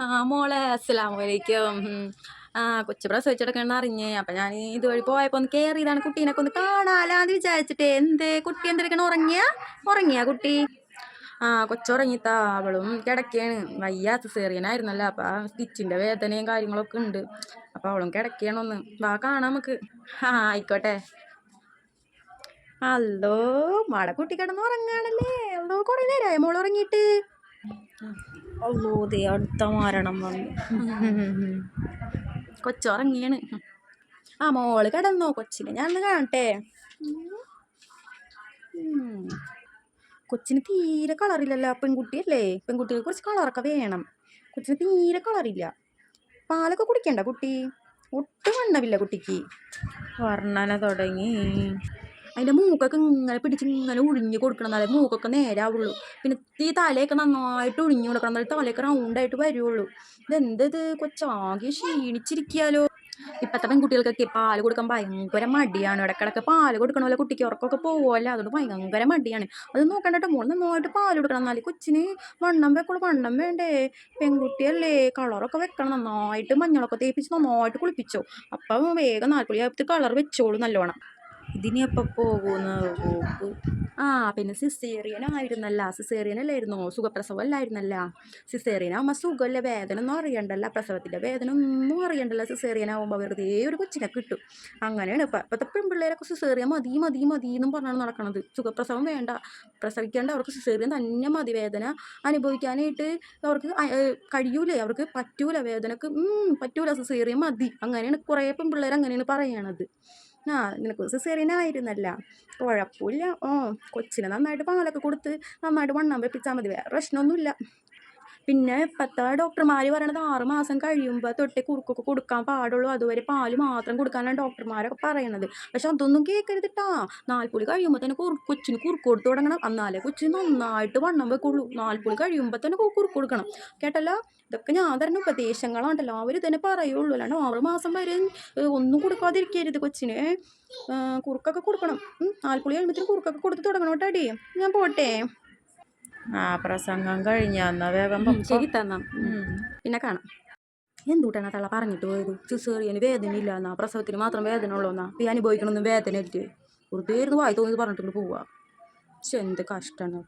ആ മോളെ അസ്സലാമു അലൈക്കും ആ കൊച്ചു പ്രസവിച്ചെടുക്കണമെന്ന് അറിഞ്ഞേ. അപ്പം ഞാൻ ഇതുവഴി പോയപ്പോൾ ഒന്ന് കയറിയതാണ് കുട്ടീനൊക്കെ ഒന്ന് കാണാലാന്ന് വിചാരിച്ചിട്ടേ. എന്ത് കുട്ടി എന്തെടുക്കണം? ഉറങ്ങിയ? ഉറങ്ങിയ കുട്ടി? ആ കൊച്ചുറങ്ങിത്താ അവളും കിടക്കുകയാണ് വയ്യ സിസേറിയനായിരുന്നല്ലോ. അപ്പം ആ സ്റ്റിച്ചിന്റെ വേദനയും കാര്യങ്ങളൊക്കെ ഉണ്ട്. അപ്പം അവളും കിടക്കുകയാണൊന്ന് വാ കാണാം നമുക്ക്. ആ ആയിക്കോട്ടെ. അല്ലോ മടക്കുട്ടി കുട്ടി കിടന്ന് ഉറങ്ങാണല്ലേ. അല്ലോ കുറേ നേരമായി മോൾ ഉറങ്ങിയിട്ട്. അല്ലോ ദേ അടുത്ത മരണം വന്നു. കൊച്ചുറങ്ങിയാണ്. ആ മോൾ കിടന്നോ കൊച്ചിനെ. ഞാൻ കാണട്ടെ. കൊച്ചിന് തീരെ കളറില്ലല്ലോ പെൺകുട്ടിയല്ലേ? പെൺകുട്ടികൾക്ക് കുറച്ച് കളറൊക്കെ വേണം. കൊച്ചിന് തീരെ കളറില്ല. പാലൊക്കെ കുടിക്കണ്ട കുട്ടി? ഒട്ടും വണ്ണമില്ല കുട്ടിക്ക്. വർണന തുടങ്ങി. അതിന്റെ മൂക്കൊക്കെ ഇങ്ങനെ പിടിച്ച് ഇങ്ങനെ ഉഴിഞ്ഞ് കൊടുക്കണം എന്നാലേ മൂക്കൊക്കെ നേരാവുള്ളൂ. പിന്നെ ഈ തലയൊക്കെ നന്നായിട്ട് ഉഴിഞ്ഞ് കൊടുക്കണം എന്നാലേ തലയൊക്കെ റൗണ്ടായിട്ട് വരുള്ളൂ. ഇതെന്ത് ഇത്? കൊച്ചാകെ ക്ഷീണിച്ചിരിക്കാലോ ഇപ്പോഴത്തെ പെൺകുട്ടികൾക്കൊക്കെ പാൽ കൊടുക്കാൻ ഭയങ്കര മടിയാണ്. ഇടക്കിടക്ക് പാൽ കൊടുക്കണമല്ലോ കുട്ടിക്ക് ഉറക്കമൊക്കെ പോകുമല്ലോ അതുകൊണ്ട് ഭയങ്കര മടിയാണ്. അത് നോക്കണ്ടട്ടോ മോൾ നന്നായിട്ട് പാൽ കൊടുക്കണം എന്നാലും കൊച്ചിന് വണ്ണം വെക്കുള്ളൂ. വണ്ണം വേണ്ടേ? പെൺകുട്ടിയല്ലേ കളറൊക്കെ വെക്കണം. നന്നായിട്ട് മഞ്ഞളൊക്കെ തേപ്പിച്ച് നന്നായിട്ട് കുളിപ്പിച്ചോ. അപ്പം വേഗം നാൽപ്പത് കളർ വെച്ചോളൂ നല്ലോണം. ഇതിനി എപ്പോൾ പോകുന്ന പോക്ക്? ആ പിന്നെ സിസേറിയൻ ആയിരുന്നല്ല സിസേറിയൻ സുഖപ്രസവം അല്ലായിരുന്നല്ല സിസേറിയൻ ആകുമ്പോൾ സുഖമല്ല വേദന ഒന്നും അറിയണ്ടല്ല. പ്രസവത്തിന്റെ വേദന ഒന്നും അറിയണ്ടല്ല. സിസേറിയൻ വെറുതെ ഒരു കൊച്ചിനെ കിട്ടും. അങ്ങനെയാണ് ഇപ്പം ഇപ്പോഴത്തെ പെൺപിള്ളേരൊക്കെ സിസേറിയൻ മതി മതി മതി എന്നും പറഞ്ഞാണ് നടക്കണത്. സുഖപ്രസവം വേണ്ട. പ്രസവിക്കേണ്ട അവർക്ക് സിസേറിയൻ തന്നെ മതി. വേദന അനുഭവിക്കാനായിട്ട് അവർക്ക് കഴിയൂലേ. അവർക്ക് പറ്റൂല. വേദനക്ക് പറ്റൂല. സിസേറിയൻ മതി. അങ്ങനെയാണ് കുറേ പെൺപിള്ളേർ അങ്ങനെയാണ് പറയണത്. ആ നിനക്ക് സിസേറിയനായിരുന്നല്ല കുഴപ്പമില്ല. ഓ കൊച്ചിനെ നന്നായിട്ട് പാലൊക്കെ കൊടുത്ത് നന്നായിട്ട് വണ്ണം വെപ്പിച്ചാൽ മതി. വേറെ പ്രശ്നമൊന്നുമില്ല. പിന്നെ ഇപ്പോഴത്തെ ഡോക്ടർമാർ പറയണത് ആറ് മാസം കഴിയുമ്പോൾ തൊട്ടേ കുറുക്കൊക്കെ കൊടുക്കാൻ പാടുള്ളൂ. അതുവരെ പാൽ മാത്രം കൊടുക്കാനാണ് ഡോക്ടർമാരൊക്കെ പറയണത്. പക്ഷെ അതൊന്നും കേൾക്കരുത് കേട്ടാ നാൽപ്പുളി കഴിയുമ്പോൾ തന്നെ കൊച്ചിന് കുറുക്ക് കൊടുത്തു തുടങ്ങണം. എന്നാലേ കൊച്ചിന് നന്നായിട്ട് വണ്ണം വെക്കുള്ളൂ. നാൽപ്പുളി കഴിയുമ്പോൾ തന്നെ കുറുക്ക് കൊടുക്കണം. കേട്ടല്ലോ? ഇതൊക്കെ ഞാൻ തരുന്ന ഉപദേശങ്ങളാണ്ടല്ലോ അവർ തന്നെ പറയുള്ളൂ. അല്ലാണ്ട് ആറ് മാസം വരെ ഒന്നും കൊടുക്കാതിരിക്കരുത് കൊച്ചിന്. കുറുക്കൊക്കെ കൊടുക്കണം. നാൽപ്പുളി കഴിയുമ്പോഴത്തേനും കുറുക്കൊക്കെ കൊടുത്ത് തുടങ്ങണം കേട്ടോ ഞാൻ പോട്ടെ. ആ പ്രസംഗം കഴിഞ്ഞ എന്നാ വേഗം ശരി തന്നാം. പിന്നെ കാണാം. എന്തുട്ടാണ് തള്ള പറഞ്ഞിട്ട് പോയത്? സിസേറിയന് വേദന ഇല്ല എന്നാ പ്രസവത്തിന് മാത്രം വേദന ഉള്ളൂ എന്നാ ഈ അനുഭവിക്കണമെന്നും വേദന ഇല്ലേ ഒരു പേര് വായി തോന്നിയത് പറഞ്ഞിട്ട് പോവാ. പക്ഷെ എന്ത് കഷ്ടമാണ്